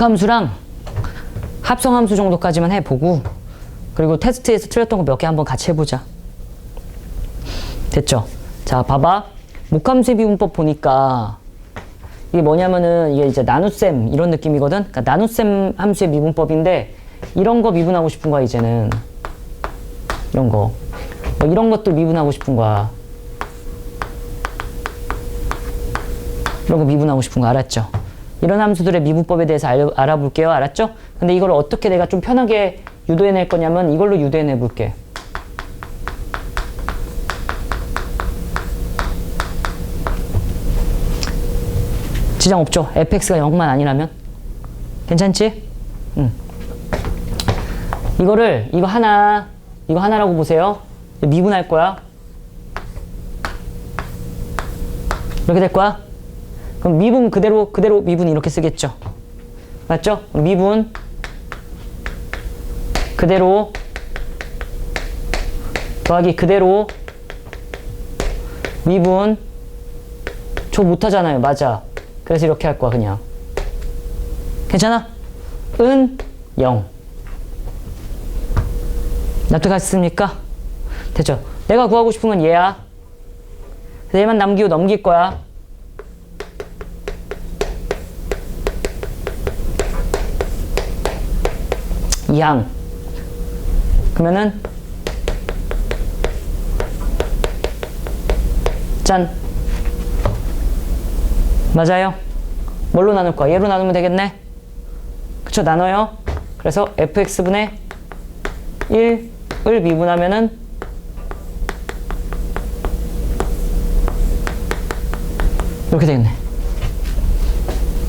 국함수랑 합성함수 정도까지만 해보고 그리고 테스트에서 틀렸던 거 몇 개 한번 같이 해보자. 됐죠? 자, 봐봐. 목함수의 미분법 보니까 이게 뭐냐면은 이게 이제 나눗셈 이런 느낌이거든. 그러니까 나눗셈 함수의 미분법인데 이런 거 미분하고 싶은 거야 이제는 이런 거. 뭐 이런 것도 미분하고 싶은 거야. 이런 거 미분하고 싶은 거 알았죠? 이런 함수들의 미분법에 대해서 알, 알아 볼게요. 알았죠? 근데 이걸 어떻게 내가 좀 편하게 유도해낼 거냐면 이걸로 유도해내 볼게. 지장 없죠? fx가 0만 아니라면? 괜찮지? 응. 이거를, 이거 하나, 이거 하나라고 보세요. 미분할 거야. 이렇게 될 거야. 그럼 미분 그대로, 그대로 미분 이렇게 쓰겠죠? 맞죠? 미분 그대로 더하기 그대로 미분 저 못하잖아요. 맞아. 그래서 이렇게 할 거야 그냥. 괜찮아? 은 0. 납득하셨습니까? 됐죠? 내가 구하고 싶은 건 얘야. 얘만 남기고 넘길 거야. 양. 그러면은 짠. 맞아요. 뭘로 나눌 거야? 얘로 나누면 되겠네. 그쵸? 나눠요. 그래서 fx분의 1을 미분하면은 이렇게 되겠네.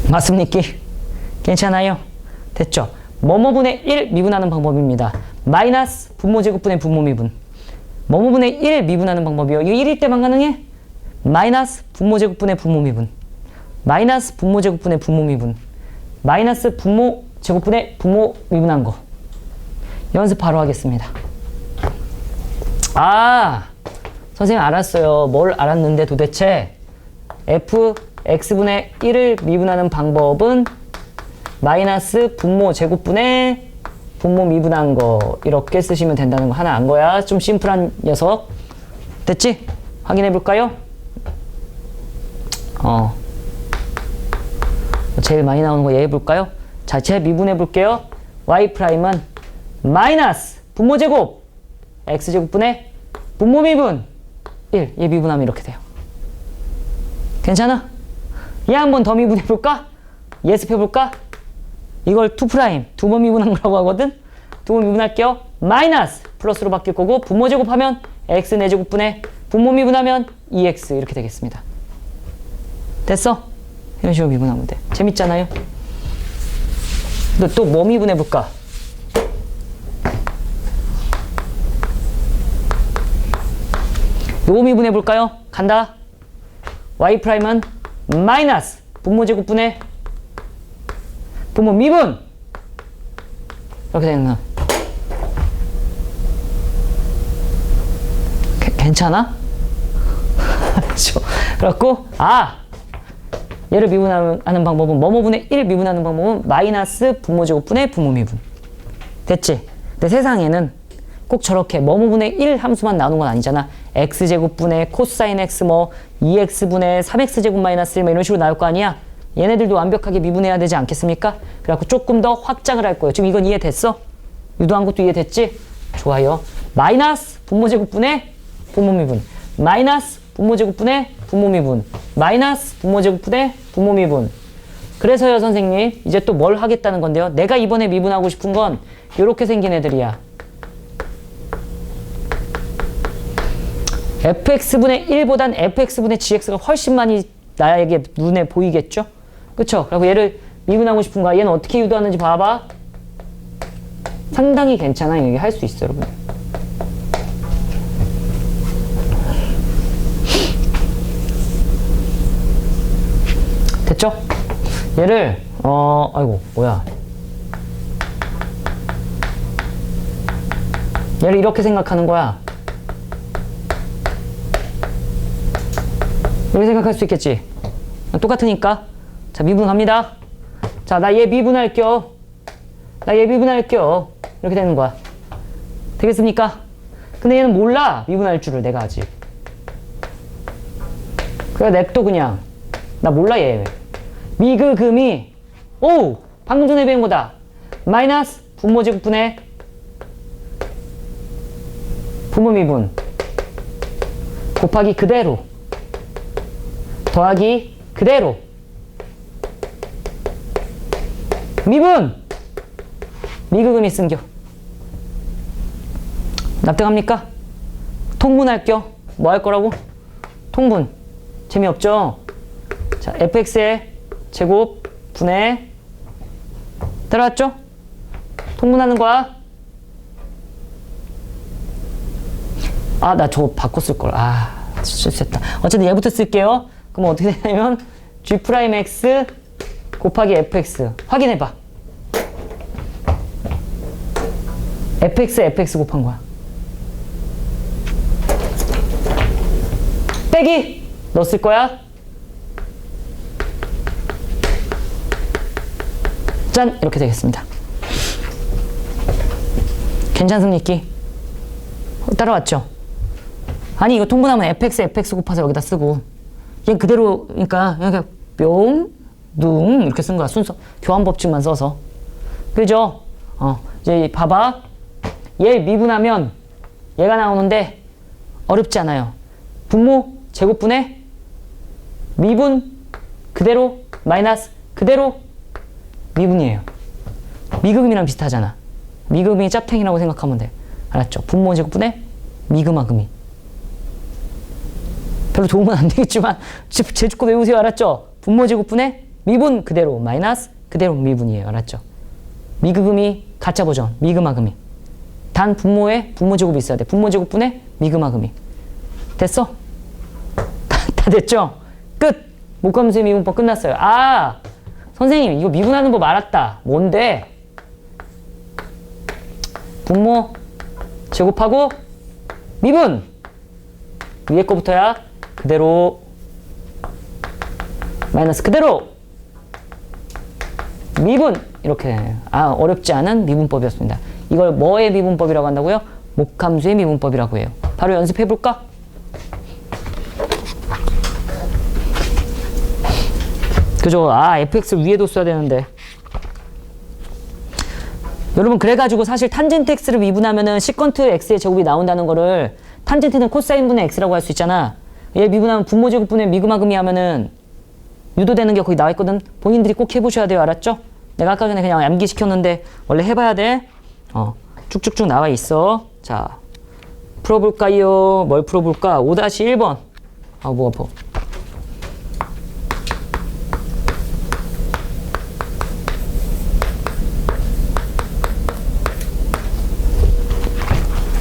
맞습니까? 괜찮아요? 됐죠? 뭐뭐분의 1 미분하는 방법입니다. 마이너스 분모 제곱분의 분모 미분. 뭐뭐분의 1 미분하는 방법이요. 이거 1일 때만 가능해? 마이너스 분모 제곱분의 분모 미분. 마이너스 분모 제곱분의 분모 미분. 마이너스 분모 제곱분의 분모 미분한 거. 연습 바로 하겠습니다. 아, 선생님 알았어요. 뭘 알았는데 도대체 f x분의 1을 미분하는 방법은 마이너스 분모 제곱분의 분모 미분한 거 이렇게 쓰시면 된다는 거 하나 안 거야. 좀 심플한 녀석. 됐지? 확인해 볼까요? 어. 제일 많이 나오는 거 얘 해 볼까요? 자체 미분해 볼게요. y 프라임은 마이너스 분모 제곱 x 제곱분의 분모 미분 1. 얘 미분하면 이렇게 돼요. 괜찮아? 얘 한 번 더 미분해 볼까? 예습해 볼까? 이걸 2 프라임 두 번 미분한 거라고 하거든. 두 번 미분할게요. 마이너스 플러스로 바뀔 거고 분모 제곱하면 x 4제곱분의 분모 미분하면 2x 이렇게 되겠습니다. 됐어? 이런 식으로 미분하면 돼. 재밌잖아요? 또뭐 미분해 볼까? 요거 미분해 볼까요? 간다. y 프라임은 마이너스 분모 제곱분의 분모 미분. 이렇게 되는 게, 괜찮아? 그렇고 아! 얘를 미분하는 방법은 뭐뭐분의 1 미분하는 방법은 마이너스 분모 제곱분의 분모 미분. 됐지? 근데 세상에는 꼭 저렇게 뭐뭐분의 1 함수만 나오는 건 아니잖아. x제곱분의 코사인 x 뭐 2x분의 3x제곱 마이너스 1뭐 이런 식으로 나올 거 아니야 얘네들도 완벽하게 미분해야 되지 않겠습니까? 그래갖고 조금 더 확장을 할 거예요. 지금 이건 이해됐어? 유도한 것도 이해됐지? 좋아요. 마이너스 분모제곱분의 분모미분. 마이너스 분모제곱분의 분모미분. 마이너스 분모제곱분의 분모미분. 그래서요, 선생님. 이제 또 뭘 하겠다는 건데요. 내가 이번에 미분하고 싶은 건 이렇게 생긴 애들이야. fx분의 1보단 fx분의 gx가 훨씬 많이 나에게 눈에 보이겠죠? 그쵸? 그리고 얘를 미분하고 싶은 거야. 얘는 어떻게 유도하는지 봐봐. 상당히 괜찮아. 여기 할 수 있어, 여러분. 됐죠? 얘를, 어, 아이고, 뭐야. 얘를 이렇게 생각하는 거야. 이렇게 생각할 수 있겠지? 똑같으니까. 자, 미분 갑니다. 자, 나 얘 미분할게요. 나 얘 미분할게요. 이렇게 되는 거야. 되겠습니까? 근데 얘는 몰라. 미분할 줄을 내가 아직. 그래 냅둬 그냥. 나 몰라 얘. 미그금이 오 방금 전에 배운 거다. 마이너스 분모 제곱분의 분모 미분 곱하기 그대로 더하기 그대로 미분 미그금이 쓴겨 납득합니까? 통분할겨 뭐 할 거라고? 통분 재미없죠? 자 fx의 제곱 분의 들어갔죠? 통분하는 거야 아 나 저거 바꿨을 걸. 아 실수했다. 어쨌든 얘부터 쓸게요. 그럼 어떻게 되냐면 g 프라임 x 곱하기 fx 확인해 봐. Fx fx 곱한 거야. 빼기 넣었을 거야. 짠 이렇게 되겠습니다. 괜찮습니까? 따라왔죠? 아니 이거 통분하면 fx fx 곱해서 여기다 쓰고 얘 그대로 그러니까 그냥 뿅둥 이렇게 쓴 거야 순서 교환 법칙만 써서 그죠? 어 이제 봐봐 얘 미분하면 얘가 나오는데 어렵지 않아요. 분모 제곱분의 미분 그대로 마이너스 그대로 미분이에요. 미금이랑 비슷하잖아. 미금이 짭탱이라고 생각하면 돼. 알았죠? 분모 제곱분의 미금하금이. 별로 도움은 안 되겠지만 제주껏 외우세요. 알았죠? 분모 제곱분의 미분 그대로 마이너스 그대로 미분이에요. 알았죠? 미그금이 가짜 버전 미금하금이 단 분모에 분모 제곱이 있어야 돼 분모 제곱분의 미금하금이 됐어? 다, 다 됐죠? 끝! 목감수의 미분법 끝났어요 아 선생님 이거 미분하는 법 알았다 뭔데? 분모 제곱하고 미분 위에 거부터야 그대로 마이너스 그대로 미분 이렇게 아 어렵지 않은 미분법이었습니다. 이걸 뭐의 미분법이라고 한다고요? 목함수의 미분법이라고 해요. 바로 연습해 볼까? 그죠? 아 fx 위에도 써야 되는데 여러분 그래가지고 사실 탄젠트 x를 미분하면은 시컨트 x의 제곱이 나온다는 거를 탄젠트는 코사인분의 x라고 할 수 있잖아. 얘 미분하면 분모 제곱분의 미금하금이 하면은 유도되는 게 거기 나와 있거든. 본인들이 꼭 해보셔야 돼요. 알았죠? 내가 아까 전에 그냥 암기시켰는데 원래 해봐야 돼. 어, 쭉쭉쭉 나와 있어. 자, 풀어볼까요? 뭘 풀어볼까? 5-1번. 아, 뭐 아파.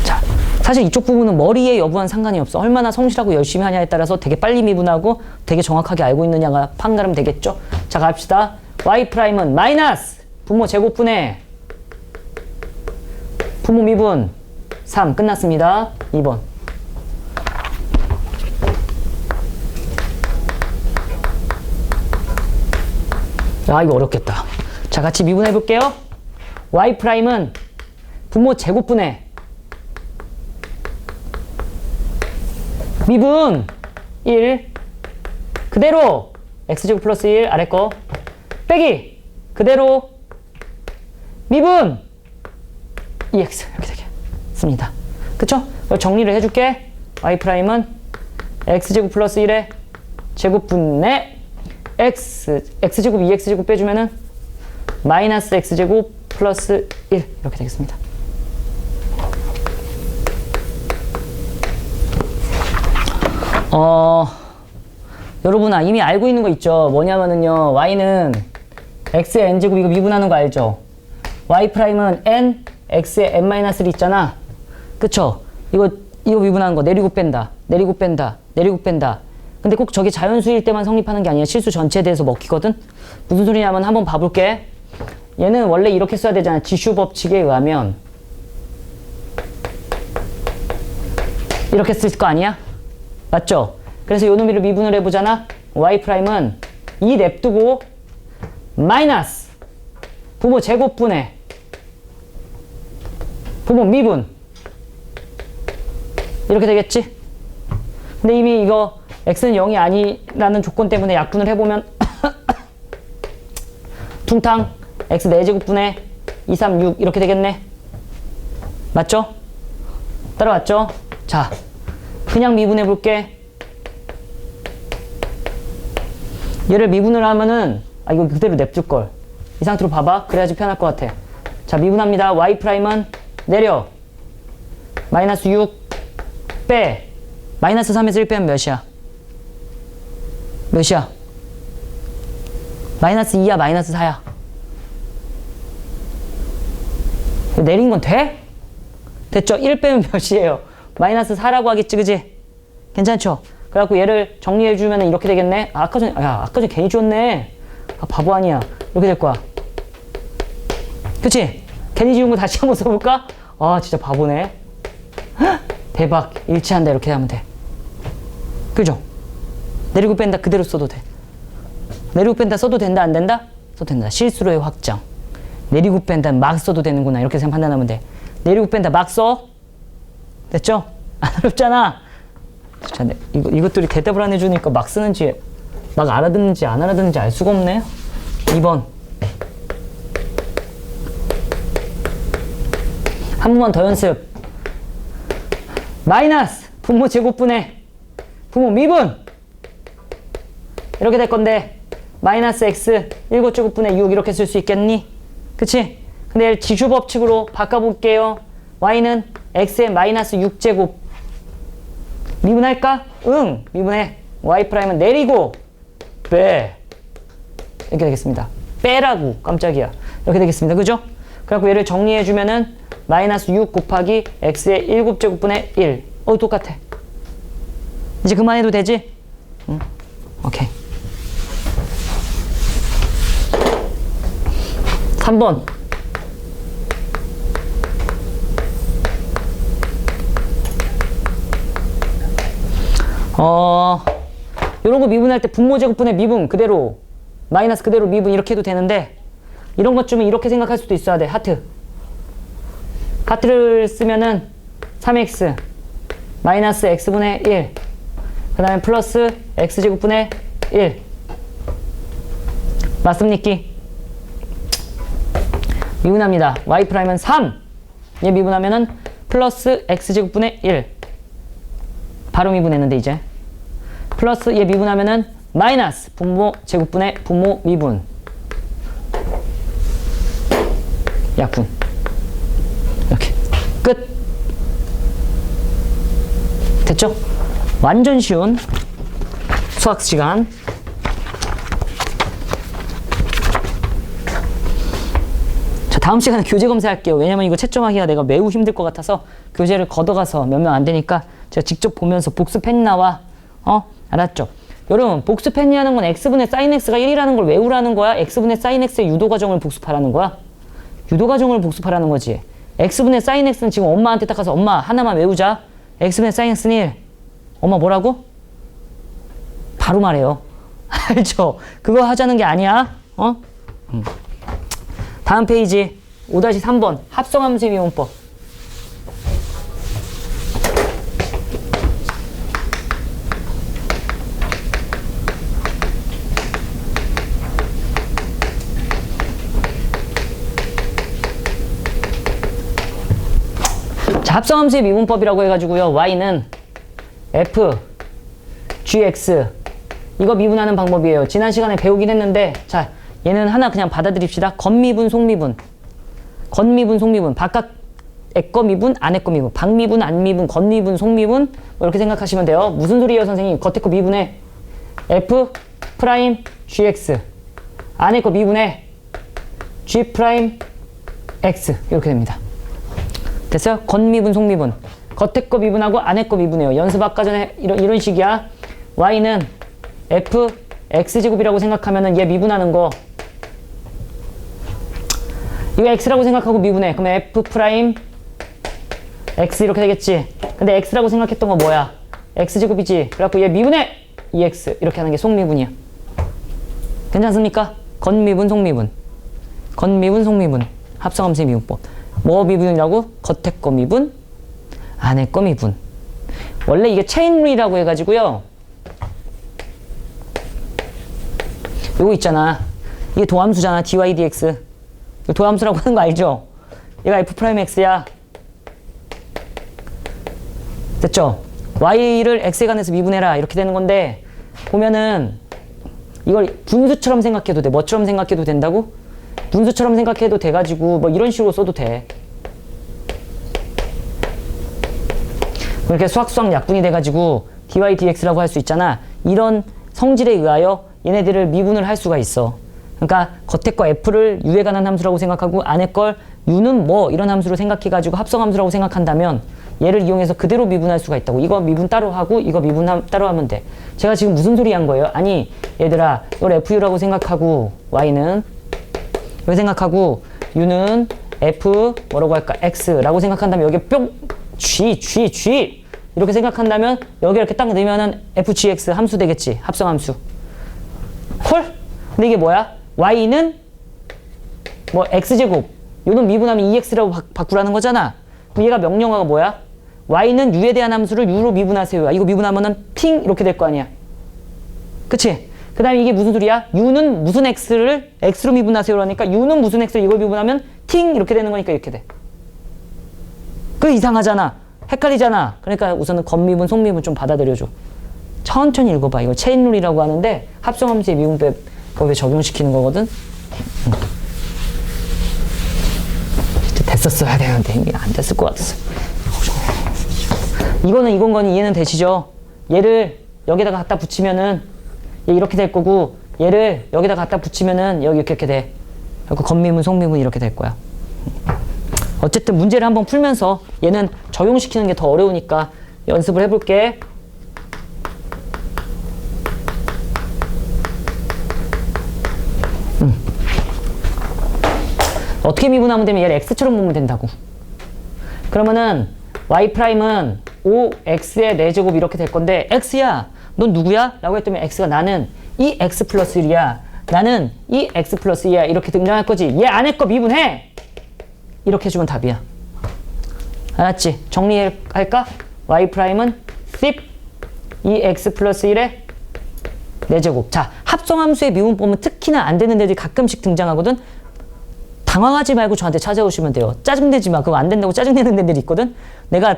자, 사실 이쪽 부분은 머리의 여부와는 상관이 없어. 얼마나 성실하고 열심히 하냐에 따라서 되게 빨리 미분하고 되게 정확하게 알고 있느냐가 판가름 되겠죠? 자, 갑시다. y 프라임은 마이너스 분모 제곱분의 분모 미분 3 끝났습니다. 2번. 아, 이거 어렵겠다. 자, 같이 미분해 볼게요. y 프라임은 분모 제곱분의 미분 1 그대로 x제곱 플러스 1 아래 거 빼기 그대로 미분 2x 이렇게 되겠습니다. 그쵸? 정리를 해줄게. y 프라임은 x제곱 플러스 1의 제곱분의 x x제곱 2x제곱 빼주면은 마이너스 x제곱 플러스 1 이렇게 되겠습니다. 어, 여러분아 이미 알고 있는 거 있죠? 뭐냐면은요, y는 x의 n제곱 이거 미분하는 거 알죠? y 프라임은 n, x의 n-1이 있잖아. 그쵸? 이거, 이거 미분하는 거 내리고 뺀다, 내리고 뺀다, 내리고 뺀다. 근데 꼭 저게 자연수일 때만 성립하는 게 아니야. 실수 전체에 대해서 먹히거든? 무슨 소리냐면 한번 봐볼게. 얘는 원래 이렇게 써야 되잖아. 지슈 법칙에 의하면. 이렇게 쓸 거 아니야? 맞죠? 그래서 요 놈이를 미분을 해보잖아. y 프라임은 이 냅두고 마이너스 부모 제곱분의 부모 미분. 이렇게 되겠지? 근데 이미 이거 x는 0이 아니라는 조건 때문에 약분을 해보면 퉁탕 x 4제곱분의 2, 3, 6 이렇게 되겠네. 맞죠? 따라왔죠? 자 그냥 미분해 볼게. 얘를 미분을 하면은 아 이거 그대로 냅둘걸. 이 상태로 봐봐. 그래야지 편할 것 같아. 자 미분합니다. Y 프라임은 내려 마이너스 6 빼 마이너스 3에서 1 빼면 몇이야? 몇이야? 마이너스 2야 마이너스 4야 내린 건 돼? 됐죠? 1 빼면 몇이에요? 마이너스 4라고 하겠지 그지? 괜찮죠? 그래갖고 얘를 정리해주면 이렇게 되겠네 아, 아까 전에 야 아까 전에 괜히 줬네 아 바보 아니야 이렇게 될 거야 그치? 괜히 지운 거 다시 한번 써볼까? 아 진짜 바보네. 헉, 대박. 일치한다. 이렇게 하면 돼. 그죠? 내리고 뺀다. 그대로 써도 돼. 내리고 뺀다. 써도 된다. 안 된다? 써도 된다. 실수로의 확장 내리고 뺀다. 막 써도 되는구나. 이렇게 생각 판단하면 돼. 내리고 뺀다. 막 써? 됐죠? 안 어렵잖아. 자, 네, 이거, 이것들이 대답을 안 해주니까 막 쓰는지 막 알아듣는지 안 알아듣는지 알 수가 없네. 2번 한 번만 더 연습. 마이너스 분모 제곱분의 부모 미분. 이렇게 될 건데 마이너스 x 7제곱분의 6 이렇게 쓸 수 있겠니? 그치? 근데 지수 법칙으로 바꿔볼게요. y는 x의 마이너스 6제곱. 미분할까? 응. 미분해. y 프라임은 내리고 빼. 이렇게 되겠습니다. 빼라고. 깜짝이야. 이렇게 되겠습니다. 그죠? 그래갖고 얘를 정리해주면은 마이너스 6 곱하기 x의 7제곱분의 1 어, 똑같아. 이제 그만해도 되지? 응. 오케이. 3번. 어, 이런 거 미분할 때 분모 제곱분의 미분 그대로 마이너스 그대로 미분 이렇게 해도 되는데 이런 것 쯤은 이렇게 생각할 수도 있어야 돼. 하트. 하트를 쓰면은 3x 마이너스 x분의 1 그 다음에 플러스 x제곱분의 1 맞습니까? 미분합니다. y 프라임은 3 얘 미분하면은 플러스 x제곱분의 1 바로 미분했는데 이제. 플러스 얘 미분하면은 마이너스 분모 제곱분의 분모 미분 약분 이렇게 끝 됐죠? 완전 쉬운 수학 시간 자 다음 시간에 교재 검사할게요 왜냐면 이거 채점하기가 내가 매우 힘들 것 같아서 교재를 걷어가서 몇 명 안 되니까 제가 직접 보면서 복습했나와 어 알았죠? 여러분 복습했냐는 건 x분의 sin x가 1이라는 걸 외우라는 거야? x분의 sin x의 유도 과정을 복습하라는 거야? 유도 과정을 복습하라는 거지 x분의 sin x는 지금 엄마한테 딱 가서 엄마 하나만 외우자 x분의 sin x는 1 엄마 뭐라고? 바로 말해요 알죠? 그거 하자는 게 아니야 어? 음. 다음 페이지 5-3번 합성함수 미분법 자, 합성함수의 미분법이라고 해가지고요. y는 f, gx 이거 미분하는 방법이에요. 지난 시간에 배우긴 했는데 자 얘는 하나 그냥 받아들입시다. 겉미분, 속미분 겉미분, 속미분 바깥 애거 미분, 안애 거 미분 박미분, 안미분, 겉미분, 속미분 뭐 이렇게 생각하시면 돼요. 무슨 소리예요 선생님? 겉에 거 미분해 f 프라임 gx 안에 거 미분해 g 프라임 x 이렇게 됩니다. 됐어요? 겉미분, 속미분. 겉에 거 미분하고 안에 거 미분해요. 연습 아까 전에 이런, 이런 식이야. y는 f, x제곱이라고 생각하면은 얘 미분하는 거. 이거 x라고 생각하고 미분해. 그러면 f 프라임 x 이렇게 되겠지. 근데 x라고 생각했던 거 뭐야? x제곱이지. 그래갖고 얘 미분해! 2x. 이렇게 하는 게 속미분이야. 괜찮습니까? 겉미분, 속미분. 겉미분, 속미분, 합성함수의 미분법. 뭐 미분이라고? 겉에 거 미분, 안에 거 미분. 원래 이게 체인 룰이라고 해가지고요. 요거 있잖아. 이게 도함수잖아. dy dx. 도함수라고 하는 거 알죠? 얘가 f 프라임 x야. 됐죠? y를 x에 관해서 미분해라 이렇게 되는 건데 보면은 이걸 분수처럼 생각해도 돼. 뭐처럼 생각해도 된다고? 분수처럼 생각해도 돼가지고 뭐 이런 식으로 써도 돼. 이렇게 수학수학 약분이 돼가지고 dy dx라고 할 수 있잖아. 이런 성질에 의하여 얘네들을 미분을 할 수가 있어. 그러니까 겉에 거 f를 u에 관한 함수라고 생각하고 안에 걸 u는 뭐 이런 함수로 생각해가지고 합성함수라고 생각한다면 얘를 이용해서 그대로 미분할 수가 있다고. 이거 미분 따로 하고 이거 미분 함- 따로 하면 돼. 제가 지금 무슨 소리 한 거예요? 아니 얘들아 이걸 fu라고 생각하고 y는 이렇게 생각하고 u는 f 뭐라고 할까? X라고 생각한다면 여기 뿅! G g g! 이렇게 생각한다면 여기 이렇게 딱 넣으면은 fgx 함수 되겠지. 합성 함수. 콜 근데 이게 뭐야? Y는 뭐 x제곱. 요는 미분하면 2x라고 바, 바꾸라는 거잖아. 그럼 얘가 명령어가 뭐야? Y는 u에 대한 함수를 u로 미분하세요. 이거 미분하면은 팅 이렇게 될 거 아니야. 그치? 그 다음에 이게 무슨 소리야? u는 무슨 x를 x로 미분하세요 그러니까 u는 무슨 x 이걸 미분하면 팅 이렇게 되는 거니까 이렇게 돼. 그 이상하잖아. 헷갈리잖아. 그러니까 우선은 겉미분, 속미분 좀 받아들여줘. 천천히 읽어봐. 이거 체인 룰이라고 하는데 합성함수의 미분법에 적용시키는 거거든. 응. 됐었어야 되는데 이게 안 됐을 것 같았어. 이거는 이건 거니 이해는 되시죠? 얘를 여기다가 갖다 붙이면은 얘 이렇게 될 거고 얘를 여기다 갖다 붙이면은 여기 이렇게, 돼. 그리고 겉미분, 속미분 이렇게 될 거야. 어쨌든 문제를 한번 풀면서 얘는 적용시키는 게 더 어려우니까 연습을 해볼게. 음. 어떻게 미분하면 되면 얘를 x처럼 보면 된다고. 그러면은 y 프라임은 5x의 4제곱 이렇게 될 건데 x야 넌 누구야? 라고 했더니 x가 나는 이 x 플러스 1이야 나는 이 x 플러스 2야 이렇게 등장할 거지 얘 안에 거 미분해 이렇게 해주면 답이야 알았지? 정리할까? y 프라임은 10 이 x 플러스 1의 4제곱 자 합성함수의 미분법은 특히나 안 되는 애들이 가끔씩 등장하거든 당황하지 말고 저한테 찾아오시면 돼요. 짜증내지 마. 그거 안 된다고 짜증내는 애들이 있거든. 내가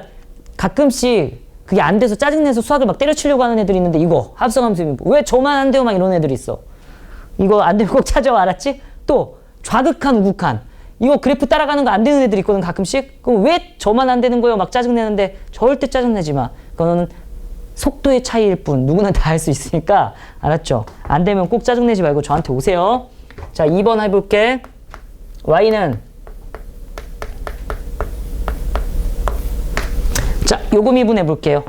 가끔씩 그게 안 돼서 짜증내서 수학을 막 때려치려고 하는 애들이 있는데 이거 합성함수 왜 저만 안 돼요? 막 이런 애들이 있어. 이거 안 되면 꼭 찾아와 알았지? 또 좌극한 우극한 이거 그래프 따라가는 거 안 되는 애들이 있거든 가끔씩. 그럼 왜 저만 안 되는 거예요? 막 짜증내는데 절대 짜증내지 마. 그거는 속도의 차이일 뿐 누구나 다 할 수 있으니까 알았죠? 안 되면 꼭 짜증내지 말고 저한테 오세요. 자 2번 해볼게. y는 자 요거 미분해 볼게요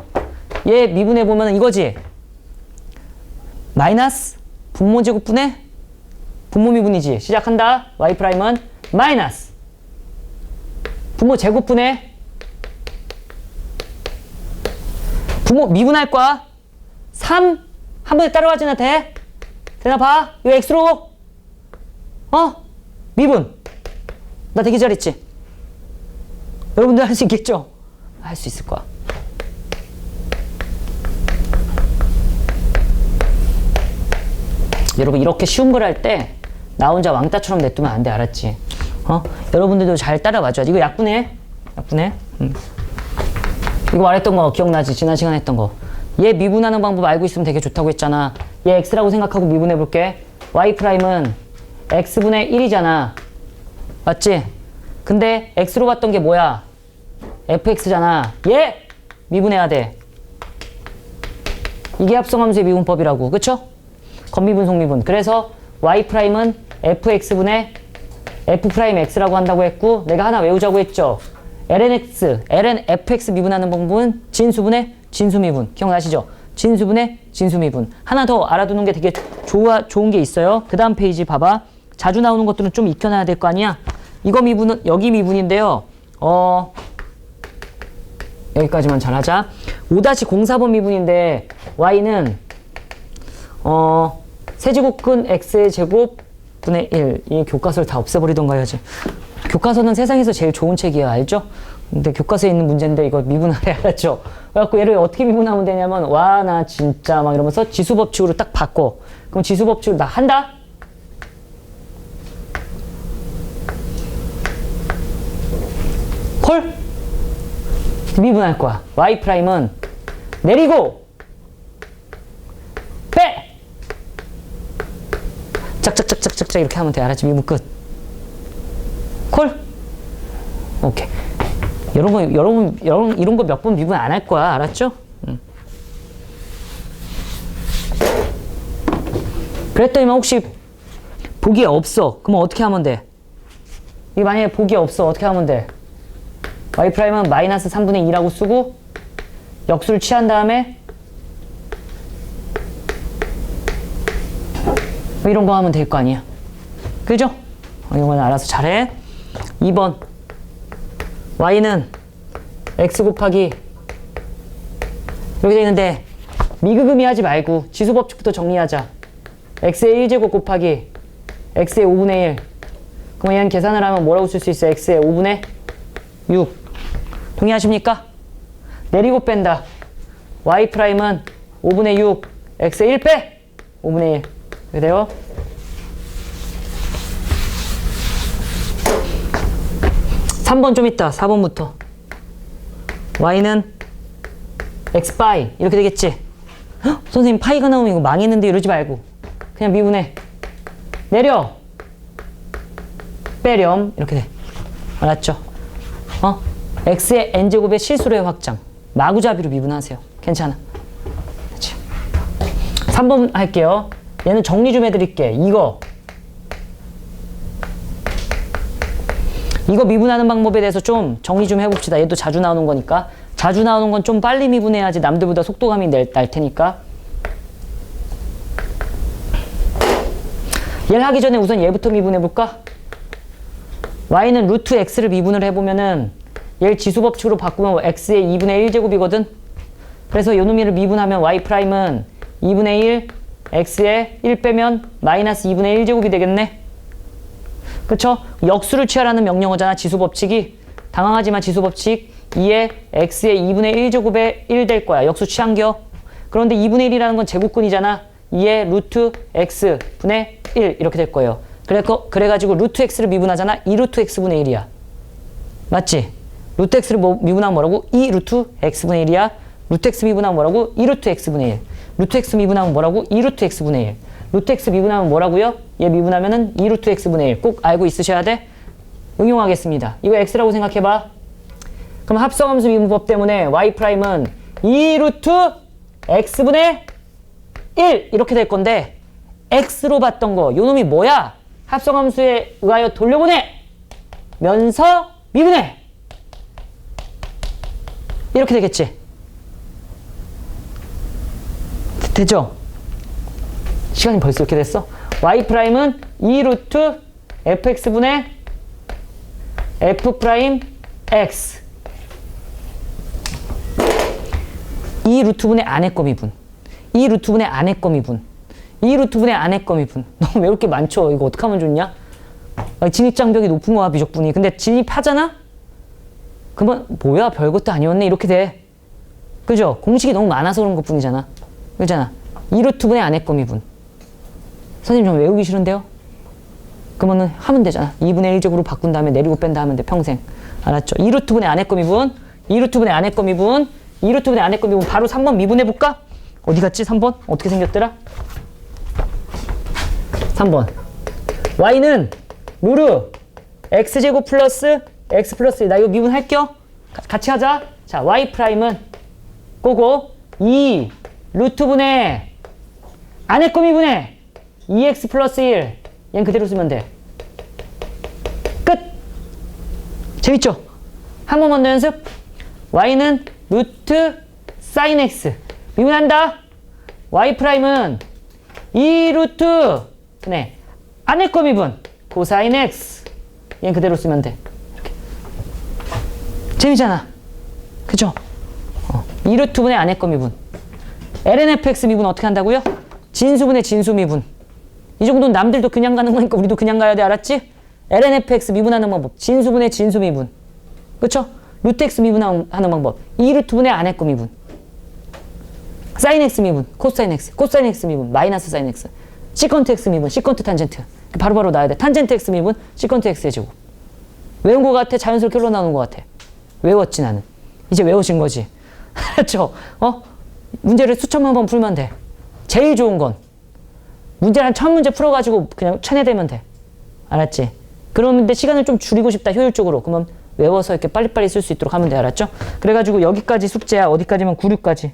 얘 미분해 보면 이거지 마이너스 분모 제곱분의 분모 미분이지 시작한다 y 프라임은 마이너스 분모 제곱분의 분모 미분할 거야 3 한 번에 따라가지나 돼? 되나 봐 이거 x로 어? 미분. 나 되게 잘했지? 여러분들 할 수 있겠죠? 할 수 있을 거야. 여러분 이렇게 쉬운 걸 할 때 나 혼자 왕따처럼 냅두면 안 돼 알았지? 어? 여러분들도 잘 따라와줘야지 이거 약분해 약분해 음. 이거 말했던 거 기억나지? 지난 시간에 했던 거 얘 미분하는 방법 알고 있으면 되게 좋다고 했잖아 얘 x라고 생각하고 미분해 볼게 y 프라임은 x분의 1이잖아. 맞지? 근데 x로 봤던 게 뭐야? fx잖아. 얘 미분해야 돼. 이게 합성함수의 미분법이라고. 그쵸? 겉미분, 속미분. 그래서 y 프라임은 fx분의 f 프라임 x라고 한다고 했고 내가 하나 외우자고 했죠. lnx, ln fx 미분하는 방법은 진수분의 진수미분. 기억나시죠? 진수분의 진수미분. 하나 더 알아두는 게 되게 좋아, 좋은 게 있어요. 그 다음 페이지 봐봐. 자주 나오는 것들은 좀 익혀놔야 될 거 아니야? 이거 미분은, 여기 미분인데요. 어, 여기까지만 잘 하자. 5-04번 미분인데, y는, 어, 세제곱근 x의 제곱 분의 1. 이 교과서를 다 없애버리던가 해야지. 교과서는 세상에서 제일 좋은 책이야, 알죠? 근데 교과서에 있는 문제인데 이거 미분하래 알았죠? 그래갖고 얘를 어떻게 미분하면 되냐면 와 나 진짜 막 이러면서 지수법칙으로 딱 바꿔. 그럼 지수법칙으로 나 한다? 콜? 미분할 거야. y 프라임은 내리고 빼! 짝짝짝짝짝짝 이렇게 하면 돼. 알았지? 미분 끝. 콜? 오케이. 여러분, 여러분, 여러분 이런 거 몇 번 미분 안 할 거야. 알았죠? 응. 그랬더니만 혹시 복이 없어. 그러면 어떻게 하면 돼? 이 만약에 복이 없어. 어떻게 하면 돼? y 프라임은 마이너스 3분의 2라고 쓰고 역수를 취한 다음에 뭐 이런 거 하면 될 거 아니야. 그죠? 어, 이런 건 알아서 잘해. 2번. y는 x 곱하기 여기 돼 있는데 미그금이 하지 말고 지수 법칙부터 정리하자. x의 1제곱 곱하기 x의 5분의 1. 그럼 얘는 계산을 하면 뭐라고 쓸 수 있어? x의 5분의 6. 동의하십니까? 내리고 뺀다. y 프라임은 5분의 6, x의 1 빼! 5분의 1. 이렇게 돼요? 삼 번 좀 있다. 4번부터. y는 x 파이 이렇게 되겠지? 헉, 선생님 파이가 나오면 이거 망했는데 이러지 말고 그냥 미분해. 내려. 빼렴 이렇게 돼. 알았죠? 어? x의 n제곱의 실수로의 확장. 마구잡이로 미분하세요. 괜찮아. 그렇지. 3번 할게요. 얘는 정리 좀 해드릴게. 이거. 이거 미분하는 방법에 대해서 좀 정리 좀 해봅시다. 얘도 자주 나오는 거니까. 자주 나오는 건 좀 빨리 미분해야지 남들보다 속도감이 낼, 날 테니까. 얘를 하기 전에 우선 얘부터 미분해볼까? y는 루트 x를 미분을 해보면은 얘를 지수법칙으로 바꾸면 x의 2분의 1제곱이거든. 그래서 요 놈이를 미분하면 y 프라임은 2분의 1 x의 1 빼면 마이너스 2분의 1제곱이 되겠네. 그쵸? 역수를 취하라는 명령어잖아 지수법칙이. 당황하지만 지수법칙 2에 x의 2분의 1제곱에 1 될 거야. 역수 취한겨. 그런데 2분의 1이라는 건 제곱근이잖아. 2에 루트 x 분의 1 이렇게 될 거예요. 그래, 그래가지고 루트 x를 미분하잖아. 2 루트 x분의 1이야. 맞지? 루트 x를 뭐, 미분하면 뭐라고? 2 루트 x분의 1이야. 루트 x 미분하면 뭐라고? 2 루트 x분의 1. 루트 x 미분하면 뭐라고? 2 루트 x분의 1. 루트 x 미분하면 뭐라고요? 얘 미분하면은 2 루트 x분의 1. 꼭 알고 있으셔야 돼. 응용하겠습니다. 이거 x라고 생각해봐. 그럼 합성함수 미분법 때문에 y 프라임은 2 루트 x분의 1 이렇게 될 건데 x로 봤던 거 요 놈이 뭐야? 합성함수에 의하여 돌려보내 면서 미분해 이렇게 되겠지 됐죠? 시간이 벌써 이렇게 됐어? y 프라임은 2 루트 fx분의 f 프라임 x 2 루트 분의 안에 거 미분 2 루트 분의 안에 거 미분 2 루트 분의 안에 거 미분 너무 왜 이렇게 많죠? 이거 어떻게 하면 좋냐? 아, 진입장벽이 높은 거야 비적분이 근데 진입하잖아? 그러면 뭐야 별것도 아니었네 이렇게 돼 그죠? 공식이 너무 많아서 그런 것 뿐이잖아 그잖아 2 루트분의 안에 거 미분 선생님 좀 외우기 싫은데요? 그러면은 하면 되잖아 2분의 1제곱으로 바꾼 다음에 내리고 뺀다 하면 돼 평생 알았죠? 2 루트분의 안에 거 미분 2 루트분의 안에 거 미분 2 루트분의 안에 거 미분 바로 3번 미분해 볼까? 어디 갔지 3번? 어떻게 생겼더라? 3번 y는 루르 x제곱 플러스 x 플러스 1. 나 이거 미분할게요 가- 같이 하자 자 y 프라임은 꼬고 2 루트분의 안에 거 미분해 2x 플러스 1 얘는 그대로 쓰면 돼. 끝! 재밌죠? 한 번만 더 연습. y는 루트 사인 x. 미분한다. y 프라임은 2 루트 네 안에 거 미분 코사인 x. 얘는 그대로 쓰면 돼. 재밌잖아. 그죠? 어, 2 루트분의 안에 거 미분 ln fx 미분 어떻게 한다고요? 진수분의 진수 미분 이 정도는 남들도 그냥 가는 거니까 우리도 그냥 가야 돼 알았지? lnfx 미분하는 방법 진수분의 진수 미분 그쵸? 루트 x 미분하는 방법 2루트분의 안했고 미분 사인 x 미분 코사인 x 코사인 x 미분 마이너스 사인 x 시컨트 x 미분 시컨트 탄젠트. 바로바로 나야 돼. 탄젠트 x 미분 시컨트 x의 제곱. 외운 거 같아? 자연스럽게 흘러나오는 거 같아? 외웠지 나는. 이제 외워진 거지. 알았죠? 어? 문제를 수천만 번 풀면 돼 제일 좋은 건 문제를 한천 문제 풀어가지고 그냥 체내되면 돼. 알았지? 그러는데 시간을 좀 줄이고 싶다, 효율적으로. 그러면 외워서 이렇게 빨리빨리 쓸 수 있도록 하면 돼. 알았죠? 그래가지고 여기까지 숙제야. 어디까지면 9, 6까지.